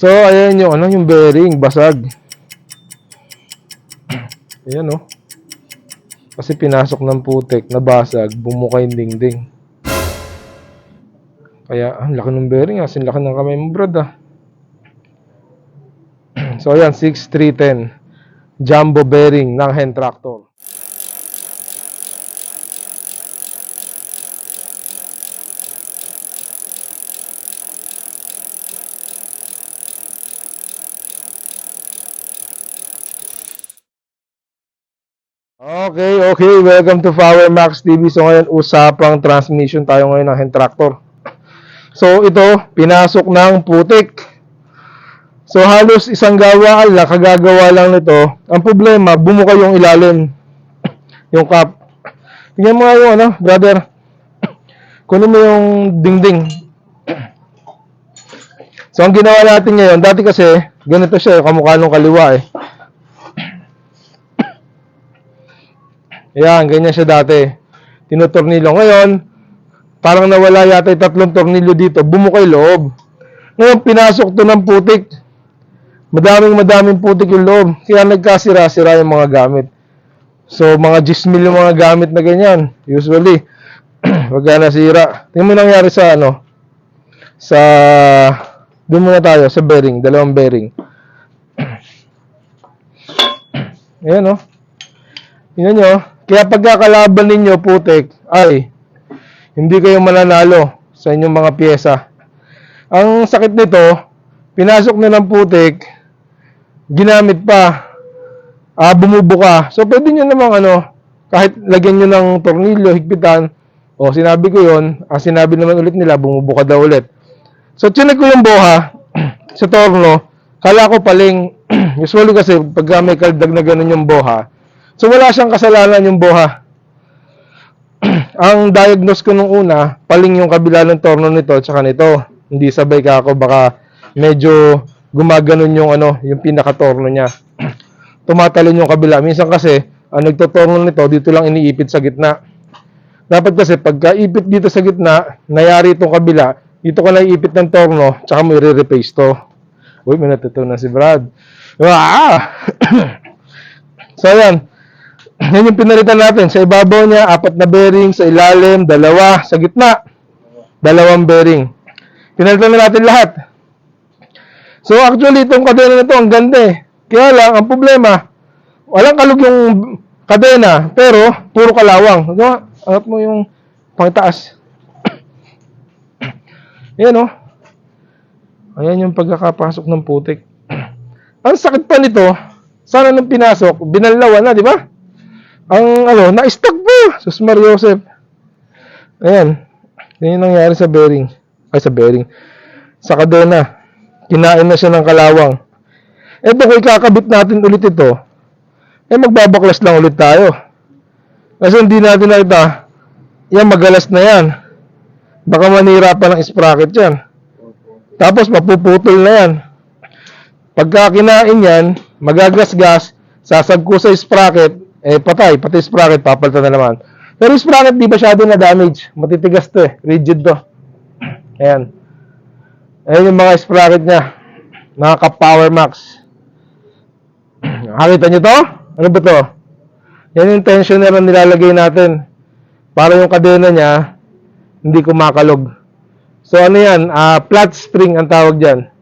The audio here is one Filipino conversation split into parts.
So, ayan yung ano, yung bearing, basag. Ayan oh. Kasi pinasok ng putek, nabasag, bumuka yung dingding. Kaya, ang laki ng bearing, ah. Sin laki ng kamay mo, brad, ah. so, ayan, 6310. Jumbo bearing ng hand tractor. Okay, okay. Welcome to Power Max TV. So ngayon, usapang transmission tayo ngayon ng hand tractor. So ito, pinasok ng putik. So halos isang gawa lang, kagagawa lang nito. Ang problema, bumuka yung ilalim. Yung cap. Tingnan mo nga yung ano, brother. Kunin mo yung dingding. So ang ginawa natin ngayon, dati kasi, ganito siya, kamukha nung kaliwa eh. Ayan, ganyan siya dati. Tinutornilyo. Ngayon, parang nawala yata yung tatlong tornilyo dito. Bumukay loob. Ngayon, pinasok to ng putik. Madaming madaming putik yung loob. Kaya nagkasira-sira yung mga gamit. So, mga 10 mil yung mga gamit na ganyan. Usually, pagka nasira. Tingnan mo nangyari sa ano, sa, doon muna tayo, sa bearing, dalawang bearing. Ayan, oh. Tingnan nyo, kaya pagkakalaban ninyo, putek, ay, hindi kayo mananalo sa inyong mga pyesa. Ang sakit nito, pinasok na ng putik, ginamit pa, ah, bumubuka. So, pwede nyo namang ano, kahit lagyan nyo ng tornilyo, higpitan, o sinabi ko yon ang sinabi naman ulit nila, bumubuka daw ulit. So, chinek ko yung boha sa torno, kala ko paling, usually kasi, pag may kaldag na ganun yung boha, So wala siyang kasalanan yung boha. Ang diagnose ko nung una, paling yung kabila ng torno nito at saka nito. Hindi sabay ka ako baka medyo gumaganon yung ano, yung pinaka-torno niya. Tumatalon yung kabila. Minsan kasi, ang nagtotorno nito, dito lang iniipit sa gitna. Dapat kasi pagka ipit dito sa gitna, nayari itong kabila, dito ka naiipit ng torno, tsaka mo i-replace to. Uy, may natutunan si Brad. Ah! so, ayan. Yan yung pinalitan natin. Sa ibabaw niya, apat na bearing. Sa ilalim, dalawa. Sa gitna, dalawang bearing. Pinalitan na natin lahat. So actually, itong kadena na ito, ang ganda eh. Kaya lang, ang problema, walang kalug yung kadena, pero puro kalawang. Diba? Angat mo yung pangtaas. Yan oh. Ayan yung pagkakapasok ng putik. ang sakit pa nito, sana nung pinasok, binalawan na, di ba? Ang ano, na-stuck pa. Sus Mar Joseph. Ayan. Yan yung nangyari sa bearing. Ay, sa bearing. Sa kadena. Kinain na siya ng kalawang. Eto, kung ikakabit natin ulit ito, eh magbabaklas lang ulit tayo. Kasi hindi natin nakita, yan magalas na yan. Baka manira pa ng sprocket yan. Tapos mapuputol na yan. Pagka kinain yan, magagasgas, sasagko sa sprocket, eh patay, pati sprocket, papalitan na naman. Pero sprocket di masyado na damage. Matitigas to eh, rigid to. Ayan. Ayan yung mga sprocket niya. Mga ka-Power Max. Nakakita nyo to? Ano ba to? Yan yung tensioner na nilalagay natin. Para yung kadena niya, hindi kumakalog. So ano yan? Ah, flat spring ang tawag dyan.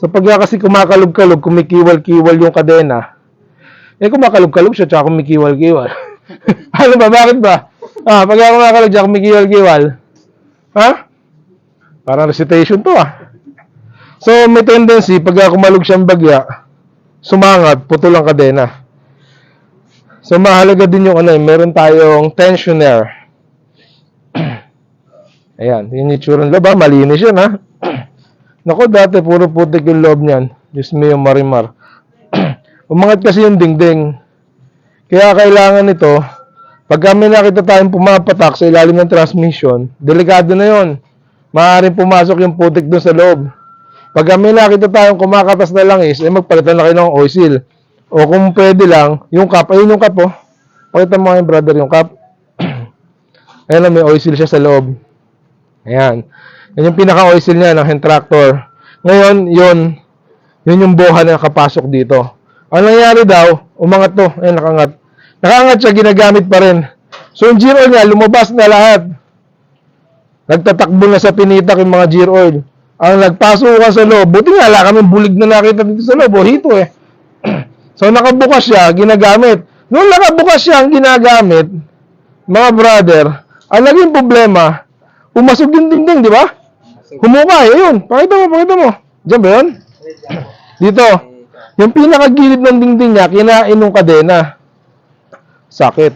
So pagka kasi kumakalog-kalog, kumikiwal-kiwal yung kadena, eh kumakalog-kalog siya, tsaka kumikiwal-kiwal. ano ba? Bakit ba? Ah, pagka kumakalog siya, kumikiwal-kiwal. Ha? Parang recitation to ah. So may tendency, pagka kumalog siyang bagya, sumangat, putol ang kadena. So mahalaga din yung ano, eh, meron tayong tensioner. Ayan, yun yung tsura ng loob, ah. malinis yan ha. Nako, dati puro putik yung loob niyan. Diyos mo yung marimar. Umangat kasi yung dingding. Kaya kailangan nito, pagka may nakita tayong pumapatak sa ilalim ng transmission, delikado na yon. Maaaring pumasok yung putik doon sa loob. Pagka may nakita tayong kumakatas na langis, eh magpalitan na kayo ng oil seal. O kung pwede lang, yung cup, ayun yung cup oh. Pakita mo yung brother yung cup. Ayan lang, may oil seal siya sa loob. Ayan. Yan yung pinaka-oil seal niya ng hand tractor. Ngayon, yun, yun yung buha na nakapasok dito. Ang nangyari daw, umangat to. Ayun, nakangat. Nakangat siya, ginagamit pa rin. So, yung gear oil niya, lumabas na lahat. Nagtatakbo na sa pinitak yung mga gear oil. Ang nagpasok ka sa loob, buti nga, wala kami bulig na nakita dito sa loob. O, hito eh. so, nakabukas siya, ginagamit. Nung nakabukas siya ang ginagamit, mga brother, ang naging problema, umasog yung dingding, di ba? Humukay, ayun. Pakita mo, pakita mo. Diyan ba yun? Dito. Yung pinakagilid ng dingding niya, kinain ng kadena. Sakit.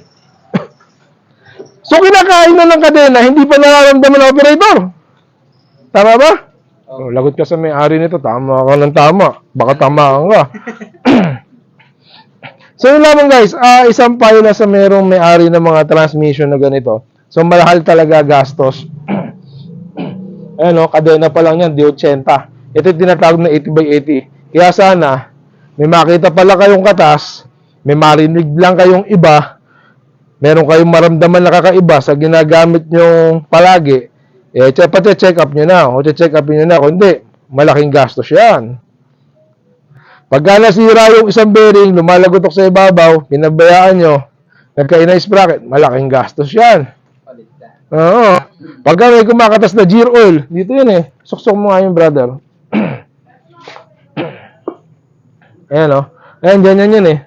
so, kinakain na ng kadena, hindi pa nararamdaman ng operator. Tama ba? Oh, lagot ka sa may-ari nito. Tama ka ng tama. Baka tamaan ka. so, yun lamang guys. Ah, isang payo na sa merong may-ari ng mga transmission na ganito. So, malahal talaga gastos. Ayan o, kadena pa lang yan, di 80. Ito tinatawag na 80 by 80. Kaya sana, may makita pala kayong katas, may marinig lang kayong iba, meron kayong maramdaman na kakaiba sa ginagamit nyong palagi, eh, che- pati-check up nyo na, o check up nyo na, kung hindi, malaking gastos yan. Pagka nasira yung isang bearing, lumalagotok sa ibabaw, pinabayaan nyo, nagka-inay sprocket, malaking gastos yan. Oo. Pagka may kumakatas na gear oil, dito yun eh. Suksok mo nga yung brother. Ayan o. Ayan, ganyan yun eh.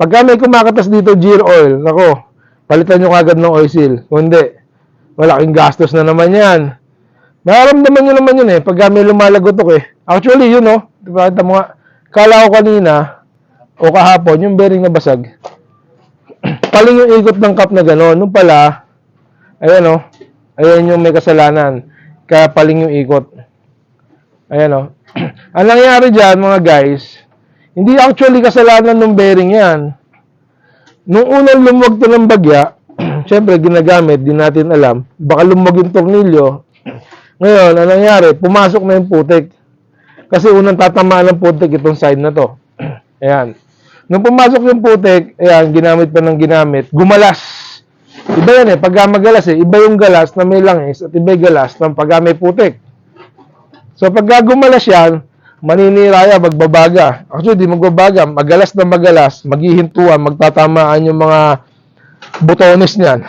Pagka may kumakatas dito gear oil, nako, palitan nyo kagad ng oil seal. Kung hindi, malaking gastos na naman yan. Nararamdaman nyo naman yun eh, pagka may lumalagotok eh. Actually, yun o. Diba, ito mga, kala ko kanina, o kahapon, yung bearing na basag. Paling yung ikot ng cup na gano'n. Nung pala, Ayan o. Ayan yung may kasalanan. Kaya paling yung ikot. Ayan o. Ang nangyari dyan, mga guys, hindi actually kasalanan ng bearing yan. Nung unang lumuwag to ng bagya, syempre ginagamit, di natin alam, baka lumuwag yung tornilyo. Ngayon, ang nangyari, pumasok na yung putik. Kasi unang tatamaan ng putik itong side na to. Ayan. Nung pumasok yung putik, ayan, ginamit pa ng ginamit, gumalas. Iba yan eh, pagka magalas eh, iba yung galas na may langis at iba yung galas ng pagka may putik. So pagka gumalas yan, maninira yan, magbabaga. Actually, di magbabaga, magalas na magalas, maghihintuan, magtatamaan yung mga butones niyan.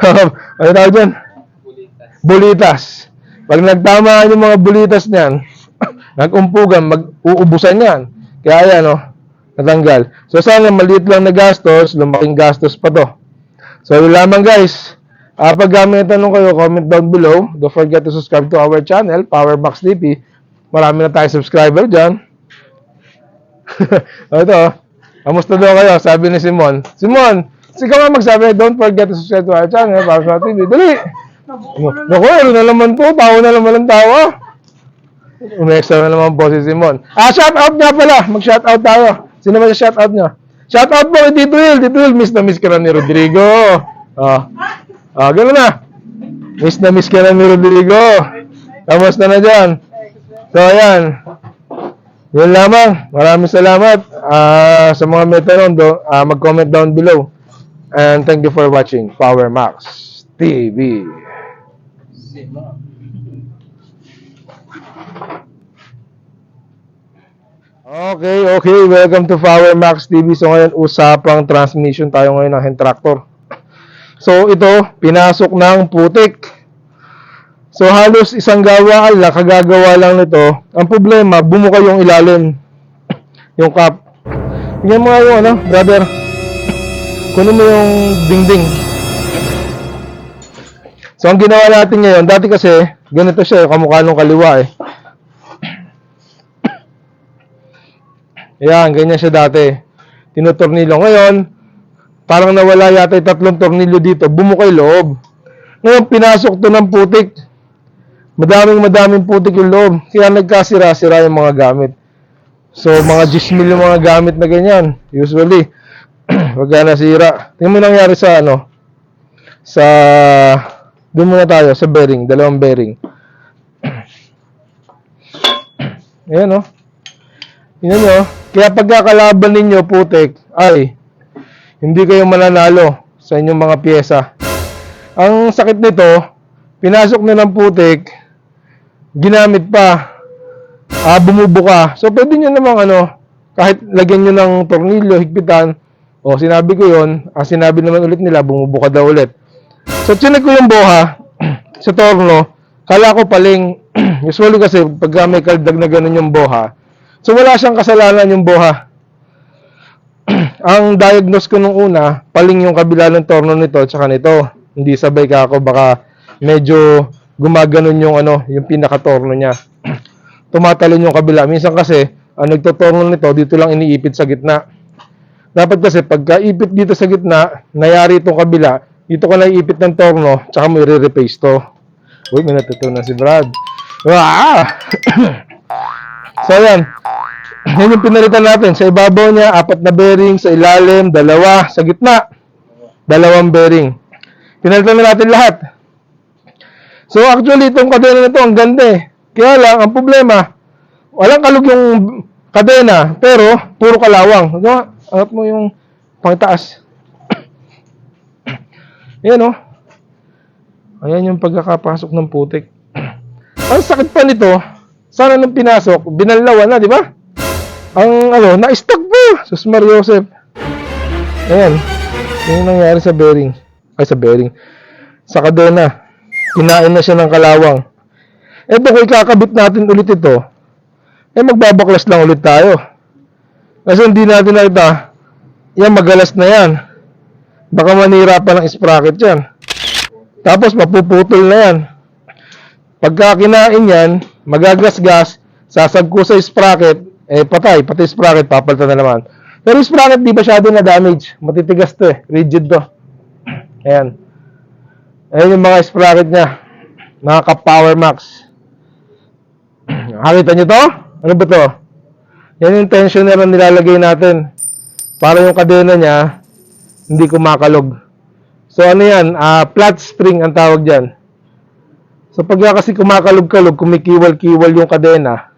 ano tawag dyan? Bulitas. Bulitas. Pag nagtamaan yung mga bulitas niyan, nagumpugan, mag-uubusan yan. Kaya yan, oh, natanggal. So sana maliit lang na gastos, lumaking gastos pa to. So yun lamang guys. Ah, pag may tanong kayo, comment down below. Don't forget to subscribe to our channel, Power Max DP. Marami na tayong subscriber dyan. O, Ito, oh. kamusta daw kayo? Sabi ni Simon. Simon, sigaw nga magsabi, don't forget to subscribe to our channel, Power Max TV. Dali! Naku, ano na naman to? Tawa na naman ang tawa. Umextra na naman po si Simon. Ah, shout out nga pala. Mag-shout out tayo. Sino ba yung shout out nyo? Shout out po kay Tito Will. Tito Will, miss na miss ka na ni Rodrigo. Ah, ah gano'n na. Miss na miss ka na ni Rodrigo. Kamusta na dyan? So, ayan. Yun lamang. Maraming salamat. Ah, sa mga may tanong, do, ah, mag-comment down below. And thank you for watching Power Max TV. Okay, okay. Welcome to Power Max TV. So ngayon, usapang transmission tayo ngayon ng hand tractor. So ito, pinasok ng putik. So halos isang gawa ala, kagagawa lang nito. Ang problema, bumuka yung ilalim. Yung cap. Tingnan mo nga yung ano, brother. Kunin mo yung dingding. So ang ginawa natin ngayon, dati kasi, ganito siya, kamukha nung kaliwa eh. Ayan, ganyan siya dati. Tinutornilyo. Ngayon, parang nawala yata yung tatlong tornilyo dito. Bumukay loob. Ngayon, pinasok to ng putik. Madaming madaming putik yung loob. Kaya nagkasira-sira yung mga gamit. So, mga 10 mil yung mga gamit na ganyan. Usually, wag nasira. Tingnan mo nangyari sa ano, sa, doon muna tayo, sa bearing, dalawang bearing. Ayan, oh. Tingnan nyo, kaya pagkakalaban ninyo, putek, ay, hindi kayo mananalo sa inyong mga pyesa. Ang sakit nito, pinasok na ng putik, ginamit pa, ah, bumubuka. So, pwede nyo namang ano, kahit lagyan nyo ng tornilyo, higpitan, o sinabi ko yon ah, sinabi naman ulit nila, bumubuka daw ulit. So, chinek ko yung boha sa torno, kala ko paling, usually kasi, pag may kaldag na ganun yung boha, so wala siyang kasalanan yung boha. Ang diagnose ko nung una, paling yung kabila ng torno nito, tsaka nito. Hindi sabay ka ako, baka medyo gumaganon yung ano, yung pinaka-torno niya. Tumatalon yung kabila. Minsan kasi, ang nagtotorno nito, dito lang iniipit sa gitna. Dapat kasi, pagka ipit dito sa gitna, nayari itong kabila, dito ko na iipit ng torno, tsaka mo i-repaste to. Uy, may natutunan si Brad. Ah! so, yan. Yan yung pinalitan natin. Sa ibabaw niya, apat na bearing. Sa ilalim, dalawa. Sa gitna, dalawang bearing. Pinalitan na natin lahat. So, actually, itong kadena na ito, ang ganda eh. Kaya lang, ang problema, walang kalog yung kadena, pero puro kalawang. Ano? Angat mo yung pangtaas. Ayan oh. Ayan yung pagkakapasok ng putik. Ang sakit pa nito, sana nung pinasok, binalawan na, di ba? Ang ano, na-stuck pa. Sus Joseph. Ayan. Yan yung nangyari sa bearing. Ay, sa bearing. Sa kadena. Kinain na siya ng kalawang. Eto, kung ikakabit natin ulit ito, eh magbabaklas lang ulit tayo. Kasi hindi natin nakita, yan magalas na yan. Baka manira pa ng sprocket yan. Tapos mapuputol na yan. Pagka kinain yan, magagasgas, sasagko sa sprocket, eh patay, pati sprocket, papalitan na naman. Pero sprocket di masyado na damage. Matitigas to eh, rigid to. Ayan. Ayan yung mga sprocket niya. Mga ka-Power Max. Nakakita nyo to? Ano ba to? Yan yung tensioner na nilalagay natin. Para yung kadena niya, hindi kumakalog. So ano yan? Ah, flat spring ang tawag dyan. So pag kasi kumakalog-kalog, kumikiwal-kiwal yung kadena,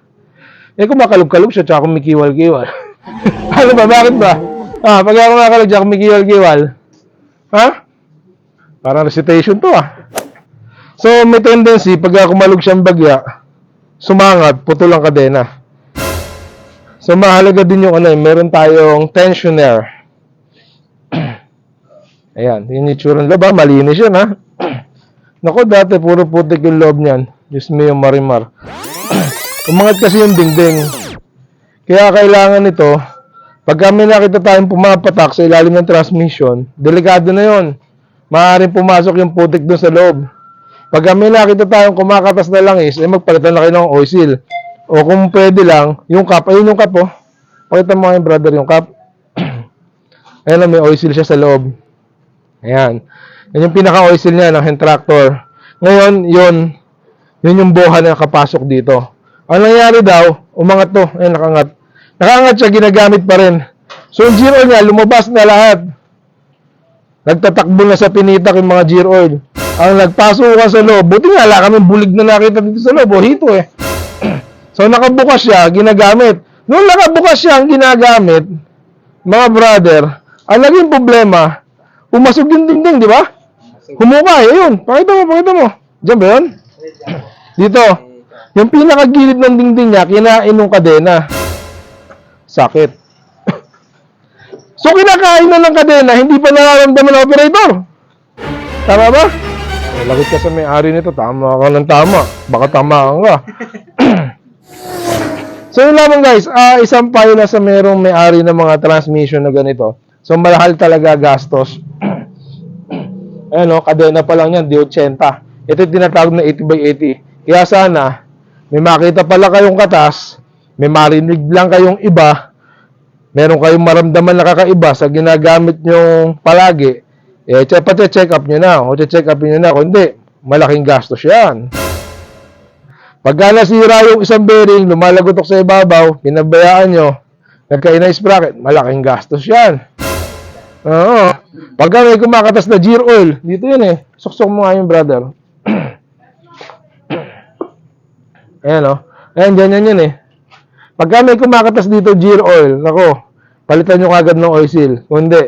eh kumakalog-kalog siya, tsaka kumikiwal-kiwal. ano ba? Bakit ba? Ah, pag kumakalog siya, kumikiwal-kiwal. Ha? Parang recitation to ah. So may tendency, pag kumalog siyang bagya, sumangat, putol ang kadena. So mahalaga din yung ano, eh, meron tayong tensioner. Ayan, yun yung tsura ng loob, ah. malinis yun ha. Nako, dati puro putik yung loob niyan. Diyos mo yung marimar. Umangat kasi yung dingding. Kaya kailangan nito, pag may nakita tayong pumapatak sa ilalim ng transmission, delikado na yon. Maaaring pumasok yung putik doon sa loob. Pag may nakita tayong kumakatas na langis, eh magpalitan na kayo ng oil seal. O kung pwede lang, yung cup, ayun yung cup oh. Pakita mo ngayon brother yung cup. Ayan na, may oil seal siya sa loob. Ayan. Yan yung pinaka-oil seal niya ng hand tractor. Ngayon, yun, yun yung boha na nakapasok dito. Ang nangyari daw, umangat to. Ayan, nakangat. Nakangat siya, ginagamit pa rin. So, yung oil niya, lumabas na lahat. Nagtatakbo na sa pinitak yung mga gear oil. Ang nagpasukan sa loob, buti nga, wala kami bulig na nakita dito sa loob. O, hito eh. so, nakabukas siya, ginagamit. Nung nakabukas siya ang ginagamit, mga brother, ang naging problema, pumasok yung dingding, di ba? Humukay, ayun. Pakita mo, pakita mo. Diyan ba yun? Dito. Yung pinakagilid ng dingding niya, kinain ng kadena. Sakit. So, kinakain na ng kadena, hindi pa nararamdaman ng operator. Tama ba? Eh, Lakit ka sa may-ari nito, tama ka ng tama. Baka tamaan ka. so, yun lamang guys, ah, isang payo na sa merong may-ari ng mga transmission na ganito. So, malahal talaga gastos. Ayan o, kadena pa lang yan, di 80. Ito tinatawag na 80 by 80. Kaya sana, may makita pala kayong katas, may marinig lang kayong iba, meron kayong maramdaman na kakaiba sa ginagamit nyong palagi, eh, pati check up nyo na. O check up nyo na. Kung hindi, malaking gastos yan. Pagka nasira yung isang bearing, lumalagotok sa ibabaw, pinabayaan nyo, nagkaina sprocket, malaking gastos yan. Oo. Pagka may kumakatas na gear oil, dito yun eh. Suksok mo nga yung brother. Ayan o. Ayan, dyan yan yun eh. Pagka may kumakatas dito gear oil, nako, palitan nyo kagad ng oil seal. Kung hindi,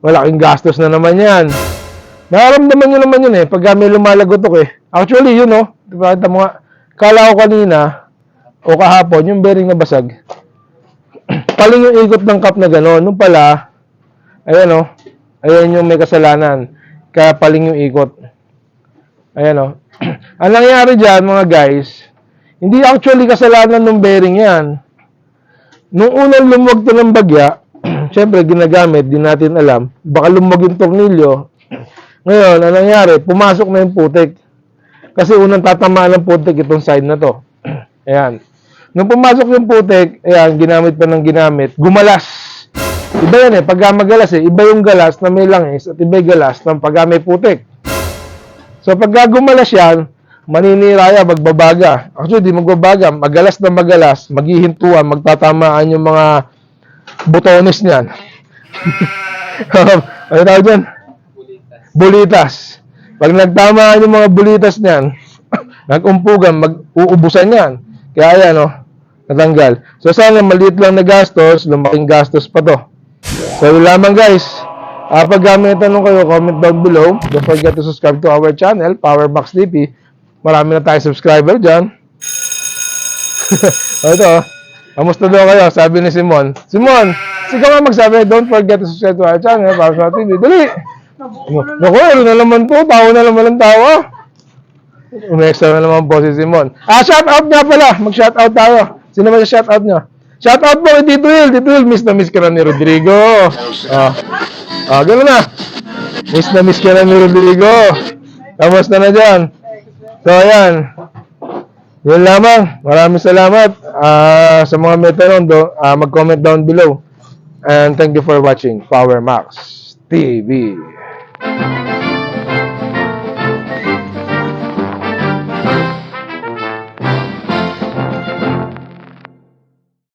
malaking gastos na naman yan. Nararamdaman nyo naman yun eh, pagka may lumalagotok eh. Actually, yun oh, diba, mo nga, kala ko kanina, o kahapon, yung bearing na basag. Paling yung ikot ng cup na gano'n. Nung pala, ayan o, ayan yung may kasalanan. Kaya paling yung ikot. Ayan o. Ang nangyari dyan, mga guys, hindi actually kasalanan ng bearing yan. Nung unang lumuwag to ng bagya, syempre ginagamit, di natin alam, baka lumuwag yung tornilyo. Ngayon, ang nangyari, pumasok na yung putik. Kasi unang tatamaan ng putik itong side na to. Ayan. Nung pumasok yung putik, ayan, ginamit pa ng ginamit, gumalas. Iba yan eh, pagka magalas eh, iba yung galas na may langis at iba yung galas ng pagka may putik. So pagka gumalas yan, maninira yan, magbabaga. Actually, di magbabaga, magalas na magalas, maghihintuan, magtatamaan yung mga butones niyan. ano tawag dyan? Bulitas. bulitas. Pag nagtamaan yung mga bulitas niyan, nagumpugan, mag-uubusan yan. Kaya yan, oh, natanggal. So sana maliit lang na gastos, lumaking gastos pa to. So yun lamang guys. Uh, pag may tanong kayo, comment down below. Don't forget to subscribe to our channel, Powerbox DP. Marami na tayong subscriber dyan. o ito. Kamusta daw kayo? Sabi ni Simon. Simon, sigaw nga magsabi, don't forget to subscribe to our channel, Powerbox TV. Dali! Naku, ano na naman to? Tawa na naman ang tawa. Umextra na naman po si Simon. Ah, shout out nga pala. Mag-shout out tayo. Sino ba sa shout out nyo? Shout out po kay Tito Will. Miss na miss ka na ni Rodrigo. Ah, ah gano'n na. Miss na miss ka na ni Rodrigo. Kamusta na dyan? So, ayan. Yun lamang. Maraming salamat. Ah, sa mga may tanong, do, ah, mag-comment down below. And thank you for watching Power Max TV.